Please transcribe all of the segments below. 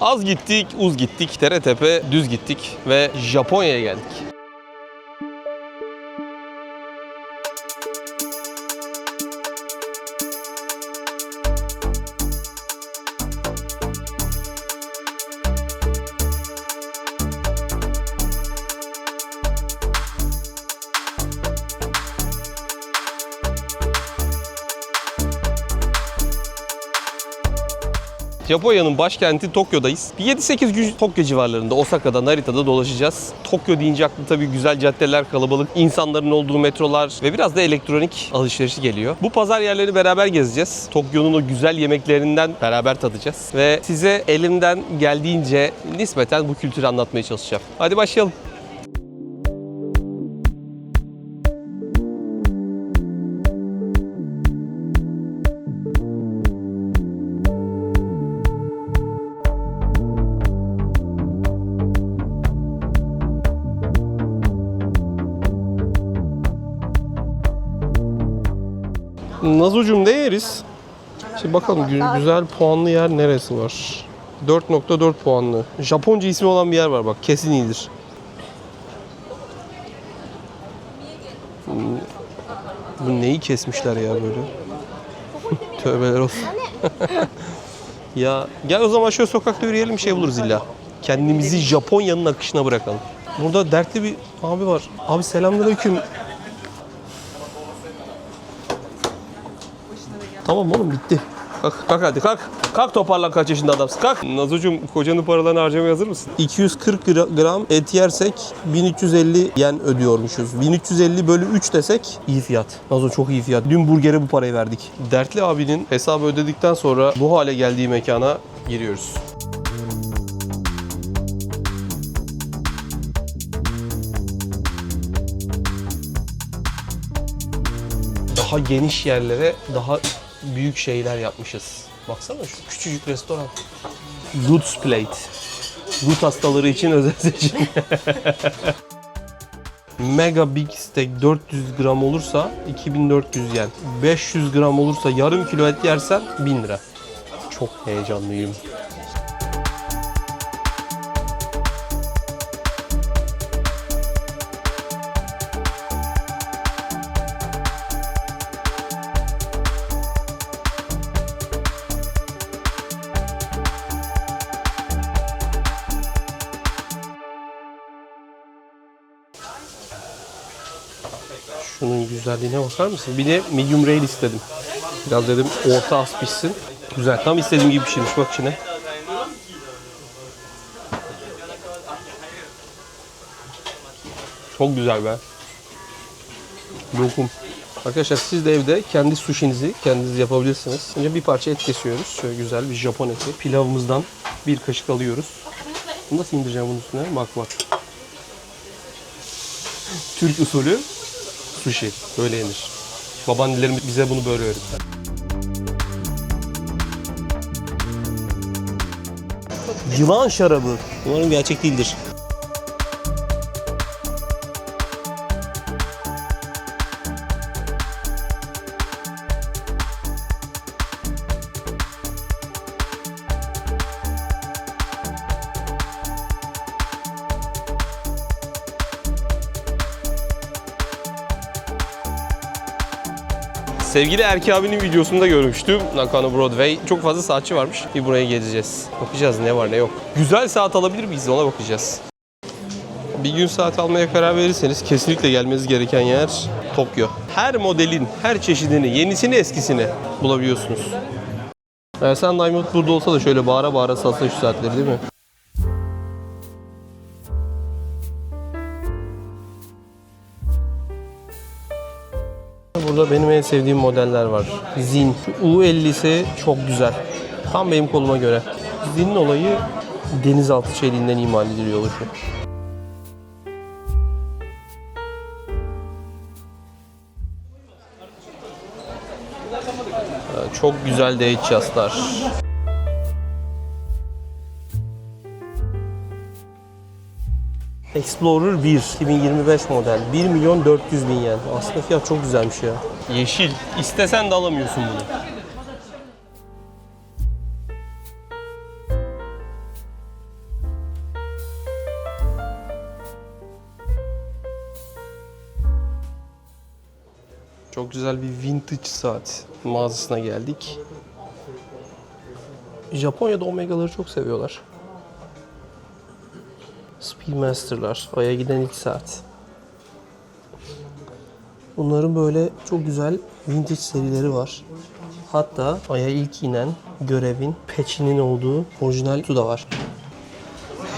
Az gittik, uz gittik, tere tepe düz gittik ve Japonya'ya geldik. Japonya'nın başkenti Tokyo'dayız. Bir 7-8 gün Tokyo civarlarında, Osaka'da, Narita'da dolaşacağız. Tokyo deyince aklı tabii güzel caddeler, kalabalık insanların olduğu metrolar ve biraz da elektronik alışverişi geliyor. Bu pazar yerlerini beraber gezeceğiz. Tokyo'nun o güzel yemeklerinden beraber tadacağız. Ve size elimden geldiğince nispeten bu kültürü anlatmaya çalışacağım. Hadi başlayalım. Nazucum ne yeriz? Şimdi bakalım gü- güzel puanlı yer neresi var? 4.4 puanlı. Japonca ismi olan bir yer var bak kesin iyidir. Hmm. Bu neyi kesmişler ya böyle? Tövbeler olsun. ya gel o zaman şöyle sokakta yürüyelim şey buluruz illa. Kendimizi Japonya'nın akışına bırakalım. Burada dertli bir abi var. Abi selamünaleyküm. Tamam oğlum bitti. Kalk, kalk hadi kalk. Kalk toparlan kaç yaşında adamsın. Kalk. Nazocuğum kocanın paralarını harcamaya hazır mısın? 240 gra- gram et yersek 1350 yen ödüyormuşuz. 1350 bölü 3 desek iyi fiyat. Nazo çok iyi fiyat. Dün burgere bu parayı verdik. Dertli abinin hesabı ödedikten sonra bu hale geldiği mekana giriyoruz. daha geniş yerlere daha büyük şeyler yapmışız. Baksana şu küçücük restoran. Roots Plate. Root hastaları için özel seçim. Mega Big Steak 400 gram olursa 2400 yen. 500 gram olursa yarım kilo et yersen 1000 lira. Çok heyecanlıyım. Şunun güzelliğine bakar mısın? Bir de medium rare istedim. Biraz dedim orta az pişsin. Güzel. Tam istediğim gibi pişirmiş. Bak içine. Çok güzel be. Lokum. Arkadaşlar siz de evde kendi sushinizi kendiniz yapabilirsiniz. Önce bir parça et kesiyoruz. Şöyle güzel bir Japon eti. Pilavımızdan bir kaşık alıyoruz. Bunu nasıl indireceğim bunun üstüne? Bak bak. Türk usulü sushi. Böyle yenir. Babaannelerimiz bize bunu böyle öğretti. Yılan şarabı. Umarım gerçek değildir. Sevgili Erki abinin videosunda görmüştüm. Nakano Broadway. Çok fazla saatçi varmış. Bir buraya gezeceğiz. Bakacağız ne var ne yok. Güzel saat alabilir miyiz ona bakacağız. Bir gün saat almaya karar verirseniz kesinlikle gelmeniz gereken yer Tokyo. Her modelin, her çeşidini, yenisini eskisini bulabiliyorsunuz. Ersen Diamond burada olsa da şöyle bağıra bağıra satsa şu saatleri değil mi? Burada benim en sevdiğim modeller var. Zin. Şu U50'si çok güzel. Tam benim koluma göre. Zin'in olayı denizaltı çeliğinden imal ediliyor oluşu. Ee, Çok güzel DHS'lar. Explorer 1 2025 model 1 milyon 400 bin yen. Aslında fiyat çok güzelmiş ya. Yeşil. İstesen de alamıyorsun bunu. Çok güzel bir vintage saat mağazasına geldik. Japonya'da Omega'ları çok seviyorlar. Speedmaster'lar, Ay'a giden ilk saat. Bunların böyle çok güzel vintage serileri var. Hatta Ay'a ilk inen görevin patch'inin olduğu orijinal kutu da var.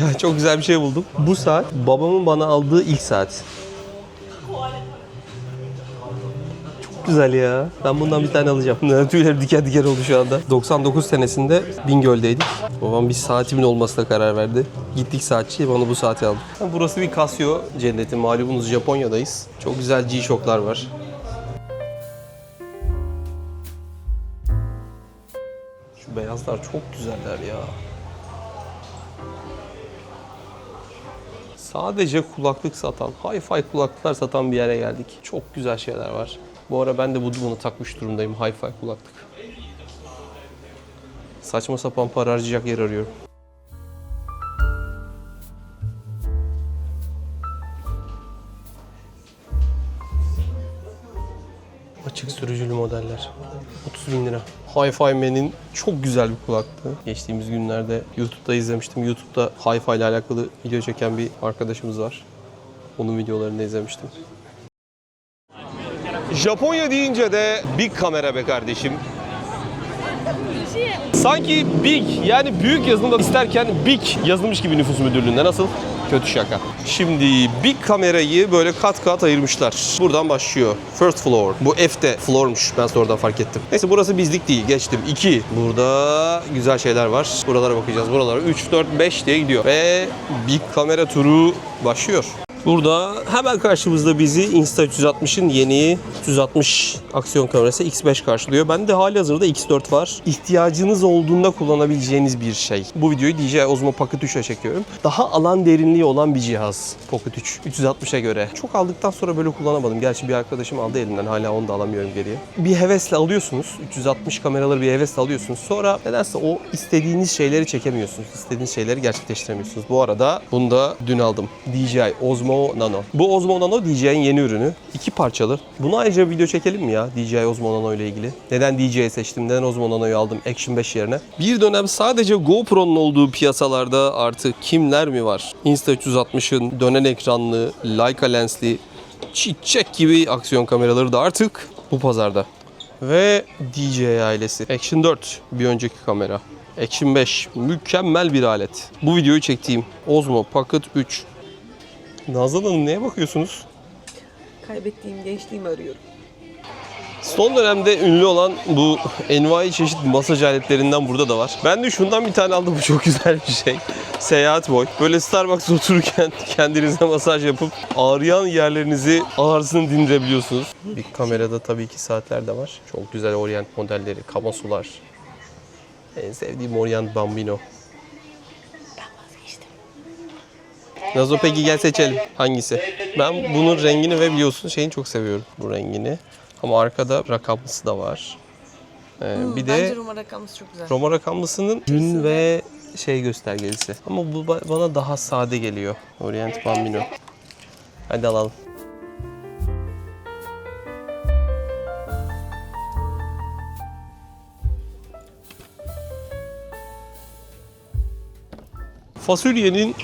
Ya çok güzel bir şey buldum. Bu saat babamın bana aldığı ilk saat. Güzel ya. Ben bundan bir tane alacağım. Tüylerim diken diken oldu şu anda. 99 senesinde Bingöl'deydik. Babam bir saatimin olmasına karar verdi. Gittik saatçiye bana bu saati aldı. Burası bir Casio cenneti. Malumunuz Japonya'dayız. Çok güzel G-Shock'lar var. Şu beyazlar çok güzeller ya. Sadece kulaklık satan, hi-fi kulaklıklar satan bir yere geldik. Çok güzel şeyler var. Bu ara ben de bu bunu takmış durumdayım, hi-fi kulaklık. Saçma sapan para harcayacak yer arıyorum. Açık sürücülü modeller. 30 bin lira. Hi-Fi Man'in çok güzel bir kulaklığı. Geçtiğimiz günlerde YouTube'da izlemiştim. YouTube'da Hi-Fi ile alakalı video çeken bir arkadaşımız var. Onun videolarını izlemiştim. Japonya deyince de big kamera be kardeşim. Sanki big yani büyük yazılımda isterken big yazılmış gibi nüfus müdürlüğünde nasıl? Kötü şaka. Şimdi big kamerayı böyle kat kat ayırmışlar. Buradan başlıyor. First floor. Bu F de floormuş. Ben sonradan fark ettim. Neyse burası bizlik değil. Geçtim. 2. Burada güzel şeyler var. Buralara bakacağız. Buralara 3, 4, 5 diye gidiyor. Ve big kamera turu başlıyor. Burada hemen karşımızda bizi Insta360'ın yeni 360 aksiyon kamerası X5 karşılıyor. Bende hali hazırda X4 var. İhtiyacınız olduğunda kullanabileceğiniz bir şey. Bu videoyu DJI Osmo Pocket 3'e çekiyorum. Daha alan derinliği olan bir cihaz Pocket 3 360'a göre. Çok aldıktan sonra böyle kullanamadım. Gerçi bir arkadaşım aldı elimden. Hala onu da alamıyorum geriye. Bir hevesle alıyorsunuz. 360 kameraları bir hevesle alıyorsunuz. Sonra nedense o istediğiniz şeyleri çekemiyorsunuz. İstediğiniz şeyleri gerçekleştiremiyorsunuz. Bu arada bunu da dün aldım. DJI Osmo Nano. Bu Osmo Nano DJI'nin yeni ürünü. İki parçalı. Bunu ayrıca bir video çekelim mi ya DJI Osmo Nano ile ilgili? Neden DJI seçtim? Neden Osmo Nano'yu aldım Action 5 yerine? Bir dönem sadece GoPro'nun olduğu piyasalarda artık kimler mi var? Insta360'ın dönen ekranlı, Leica lensli, çiçek gibi aksiyon kameraları da artık bu pazarda. Ve DJI ailesi. Action 4 bir önceki kamera. Action 5 mükemmel bir alet. Bu videoyu çektiğim Osmo Pocket 3 Nazan Hanım neye bakıyorsunuz? Kaybettiğim gençliğimi arıyorum. Son dönemde ünlü olan bu envai çeşit masaj aletlerinden burada da var. Ben de şundan bir tane aldım. Bu çok güzel bir şey. Seyahat boy. Böyle Starbucks otururken kendinize masaj yapıp ağrıyan yerlerinizi ağrısını dindirebiliyorsunuz. Bir kamerada tabii ki saatler de var. Çok güzel Orient modelleri, kamasular. En sevdiğim Orient Bambino. Nazo peki gel seçelim. Hangisi? Ben bunun rengini ve biliyorsun şeyini çok seviyorum bu rengini. Ama arkada rakamlısı da var. Ee, bir de Roma rakamlısı çok güzel. Roma rakamlısının gün ve şey göstergelisi. Ama bu ba- bana daha sade geliyor. Orient Bambino. Hadi alalım. Fasulyenin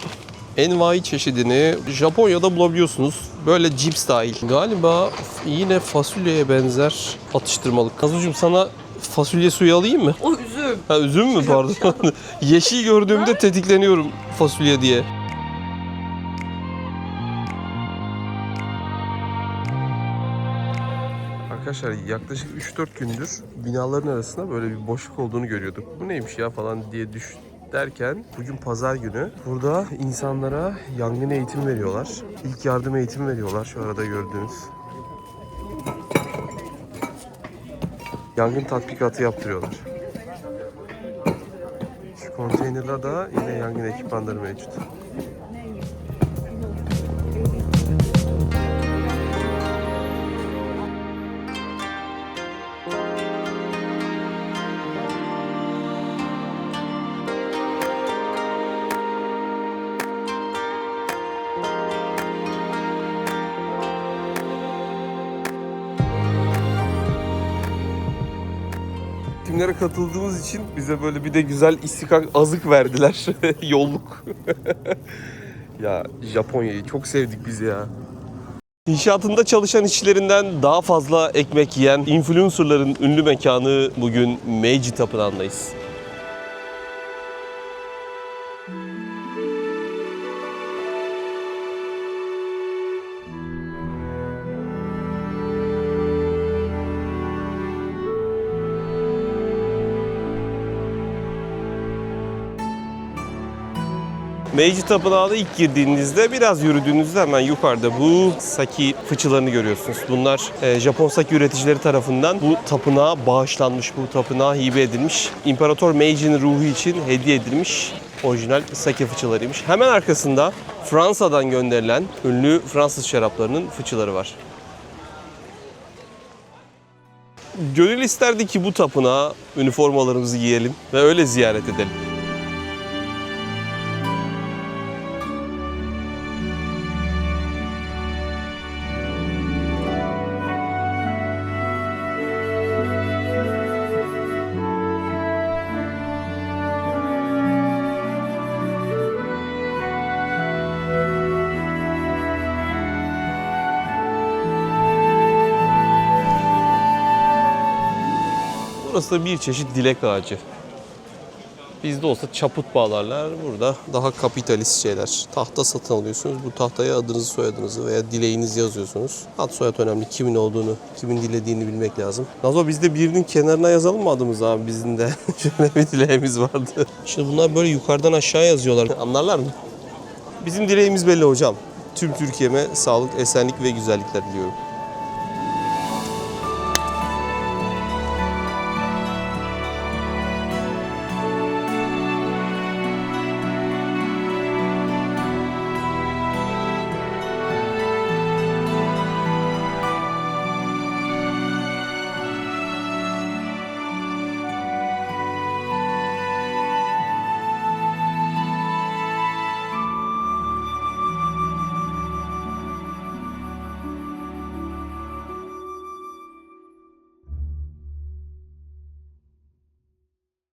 envai çeşidini Japonya'da bulabiliyorsunuz. Böyle Jeep style. Galiba yine fasulyeye benzer atıştırmalık. Kazucuğum sana fasulye suyu alayım mı? O üzüm. Ha üzüm mü pardon? Yeşil gördüğümde tetikleniyorum fasulye diye. Arkadaşlar yaklaşık 3-4 gündür binaların arasında böyle bir boşluk olduğunu görüyorduk. Bu neymiş ya falan diye düş derken bugün pazar günü burada insanlara yangın eğitim veriyorlar. İlk yardım eğitimi veriyorlar şu arada gördüğünüz. Yangın tatbikatı yaptırıyorlar. Şu konteynerda da yine yangın ekipmanları mevcut. Etkinliklere katıldığımız için bize böyle bir de güzel istikak azık verdiler. Yolluk. ya Japonya'yı çok sevdik biz ya. İnşaatında çalışan işçilerinden daha fazla ekmek yiyen influencerların ünlü mekanı bugün Meiji Tapınağı'ndayız. Meiji Tapınağı'na ilk girdiğinizde biraz yürüdüğünüzde hemen yukarıda bu saki fıçılarını görüyorsunuz. Bunlar e, Japon saki üreticileri tarafından bu tapınağa bağışlanmış, bu tapınağa hibe edilmiş. İmparator Meiji'nin ruhu için hediye edilmiş orijinal sake fıçılarıymış. Hemen arkasında Fransa'dan gönderilen ünlü Fransız şaraplarının fıçıları var. Gönül isterdi ki bu tapınağa üniformalarımızı giyelim ve öyle ziyaret edelim. Burası da bir çeşit dilek ağacı. Bizde olsa çaput bağlarlar. Burada daha kapitalist şeyler. Tahta satın alıyorsunuz. Bu tahtaya adınızı, soyadınızı veya dileğinizi yazıyorsunuz. Ad soyad önemli. Kimin olduğunu, kimin dilediğini bilmek lazım. Nazo biz de birinin kenarına yazalım mı adımızı abi bizim de? Şöyle bir dileğimiz vardı. Şimdi bunlar böyle yukarıdan aşağı yazıyorlar. Anlarlar mı? Bizim dileğimiz belli hocam. Tüm Türkiye'me sağlık, esenlik ve güzellikler diliyorum.